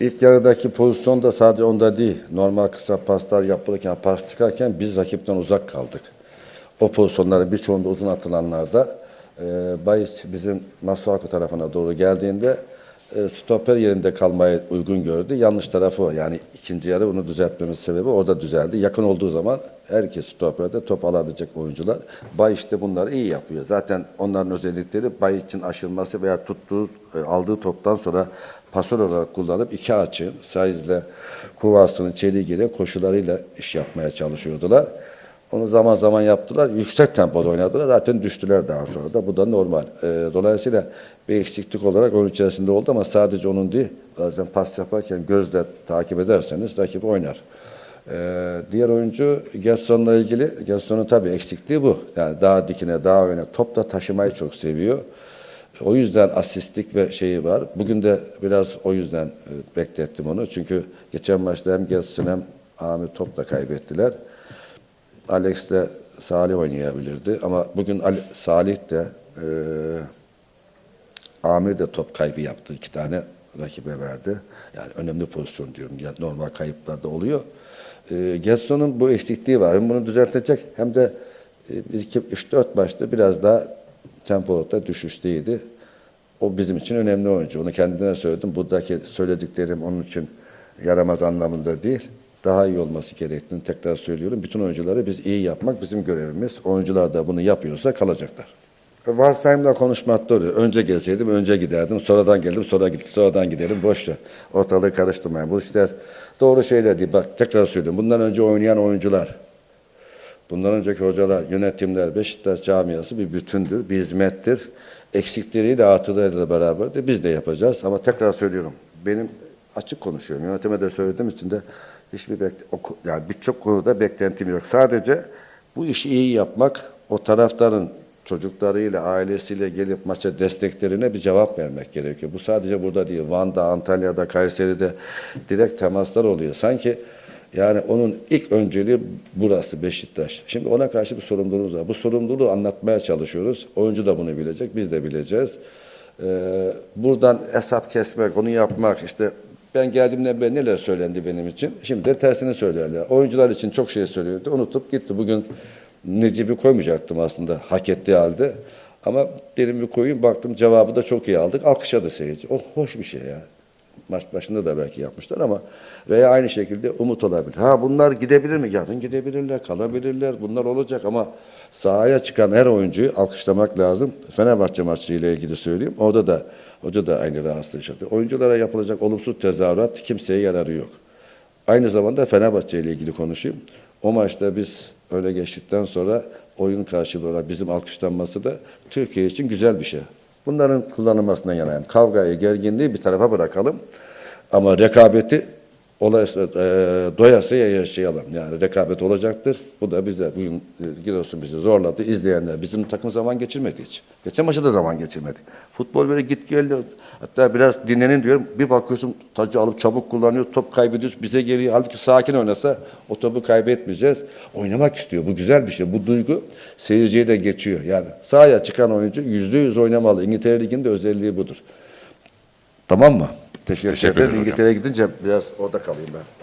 İlk yarıdaki pozisyon da sadece onda değil. Normal kısa paslar yapılırken, pas çıkarken biz rakipten uzak kaldık. O pozisyonların birçoğunda uzun atılanlarda e, Bayiç bizim Masuaku tarafına doğru geldiğinde e, stoper yerinde kalmayı uygun gördü. Yanlış tarafı o. Yani ikinci yarı bunu düzeltmemiz sebebi orada düzeldi. Yakın olduğu zaman herkes stoperde top alabilecek oyuncular. Bayiç de bunları iyi yapıyor. Zaten onların özellikleri Bayiç'in aşılması veya tuttuğu, e, aldığı toptan sonra pasör olarak kullanıp iki açı, Saiz'le Kuvası'nın çeliğiyle koşularıyla iş yapmaya çalışıyordular. Onu zaman zaman yaptılar. Yüksek tempoda oynadılar. Zaten düştüler daha sonra da. Bu da normal. Ee, dolayısıyla bir eksiklik olarak oyun içerisinde oldu ama sadece onun değil. Bazen pas yaparken gözle takip ederseniz rakip oynar. Ee, diğer oyuncu Gelson'la ilgili. Gelson'un tabii eksikliği bu. Yani daha dikine, daha öne. Top da taşımayı çok seviyor. O yüzden asistlik ve şeyi var. Bugün de biraz o yüzden e, beklettim onu. Çünkü geçen maçta hem Gelson hem Amir top da kaybettiler. Alex de Salih oynayabilirdi ama bugün Ali, Salih de e, Amir de top kaybı yaptı. iki tane rakibe verdi. Yani önemli pozisyon diyorum. Yani normal kayıplar da oluyor. E, Gelson'un bu eksikliği var. Hem bunu düzeltecek hem de 3-4 maçta biraz daha tempoda düşüşteydi. O bizim için önemli oyuncu. Onu kendine söyledim. Buradaki söylediklerim onun için yaramaz anlamında değil. Daha iyi olması gerektiğini tekrar söylüyorum. Bütün oyuncuları biz iyi yapmak bizim görevimiz. Oyuncular da bunu yapıyorsa kalacaklar. Varsayımla konuşmak doğru. Önce gelseydim, önce giderdim. Sonradan geldim, sonra gittim, sonradan giderim. Boş ver. Ortalığı karıştırmayın. Bu işler doğru şeyler değil. Bak tekrar söylüyorum. Bundan önce oynayan oyuncular, Bundan önceki hocalar, yönetimler, Beşiktaş camiası bir bütündür, bir hizmettir. Eksikleriyle, artılarıyla beraber de biz de yapacağız. Ama tekrar söylüyorum, benim açık konuşuyorum. Yönetime de söylediğim için de hiçbir yani birçok konuda beklentim yok. Sadece bu işi iyi yapmak, o taraftarın çocuklarıyla, ailesiyle gelip maça desteklerine bir cevap vermek gerekiyor. Bu sadece burada değil, Van'da, Antalya'da, Kayseri'de direkt temaslar oluyor. Sanki yani onun ilk önceliği burası Beşiktaş. Şimdi ona karşı bir sorumluluğumuz var. Bu sorumluluğu anlatmaya çalışıyoruz. Oyuncu da bunu bilecek, biz de bileceğiz. Ee, buradan hesap kesmek, onu yapmak, işte ben geldiğimden beri neler söylendi benim için. Şimdi de tersini söylerler. Oyuncular için çok şey söylüyordu, unutup gitti. Bugün Necip'i koymayacaktım aslında hak ettiği halde. Ama dedim bir koyayım, baktım cevabı da çok iyi aldık. Alkışladı seyirci. Oh hoş bir şey ya. Maç başında da belki yapmışlar ama veya aynı şekilde umut olabilir. Ha bunlar gidebilir mi? Yarın gidebilirler, kalabilirler. Bunlar olacak ama sahaya çıkan her oyuncuyu alkışlamak lazım. Fenerbahçe maçı ile ilgili söyleyeyim. Orada da hoca da aynı rahatsızlığı yaşadı. Oyunculara yapılacak olumsuz tezahürat kimseye yararı yok. Aynı zamanda Fenerbahçe ile ilgili konuşayım. O maçta biz öyle geçtikten sonra oyun karşılığı olarak bizim alkışlanması da Türkiye için güzel bir şey. Bunların kullanılmasından yanayım. Kavgayı, gerginliği bir tarafa bırakalım. Ama rekabeti olaysa, e, doyasıya yaşayalım. Yani rekabet olacaktır. Bu da bize bugün e, Giresun bizi zorladı. İzleyenler bizim takım zaman geçirmedi hiç. Geçen maçta da zaman geçirmedi. Futbol böyle git geldi. Hatta biraz dinlenin diyorum. Bir bakıyorsun tacı alıp çabuk kullanıyor. Top kaybediyoruz. Bize geliyor. Halbuki sakin oynasa o topu kaybetmeyeceğiz. Oynamak istiyor. Bu güzel bir şey. Bu duygu seyirciye de geçiyor. Yani sahaya çıkan oyuncu yüzde yüz oynamalı. İngiltere Ligi'nin de özelliği budur. Tamam mı? Teşekkür, Teşekkür ederim. İngiltere'ye gidince biraz orada kalayım ben.